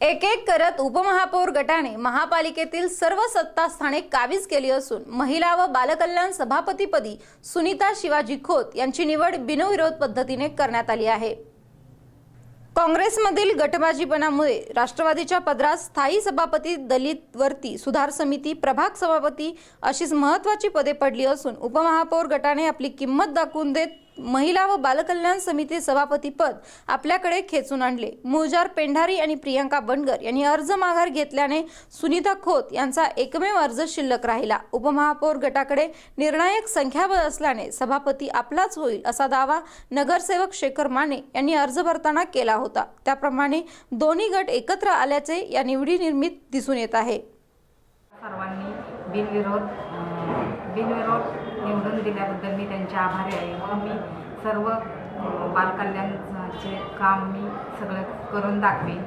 एक एक करत उपमहापौर गटाने महापालिकेतील सर्व सत्तास्थाने काबीज केली असून महिला व बालकल्याण सभापतीपदी सुनीता शिवाजी खोत यांची निवड बिनविरोध पद्धतीने करण्यात आली आहे. काँग्रेसमधील गटबाजीपणामुळे राष्ट्रवादीच्या पदरात स्थायी सभापती दलित वरती सुधार समिती प्रभाग सभापती अशीच महत्वाची पदे पडली असून उपमहापौर गटाने आपली किंमत दाखवून देत महिला व बालकल्याण समिती सभापती पद आपल्याकडे खेचून आणले. मुळजार पेंढारी आणि प्रियंका बनगर यांनी अर्ज माघार घेतल्याने सुनीता खोत यांचा एकमेव अर्ज शिल्लक राहिला. उपमहापौर गटाकडे निर्णायक संख्याबळ असल्याने सभापती आपलाच होईल असा दावा नगरसेवक शेखर माने यांनी अर्ज भरताना केला होता. त्याप्रमाणे दोन्ही गट एकत्र आल्याचे या निवडी निर्मित दिसून येत आहे. सर्वांनी बिनविरोध बिनविरोध निवडून दिल्याबद्दल मी त्यांचे आभारी आहे. व मी सर्व बालकल्याणचे काम मी सगळं करून दाखवेन.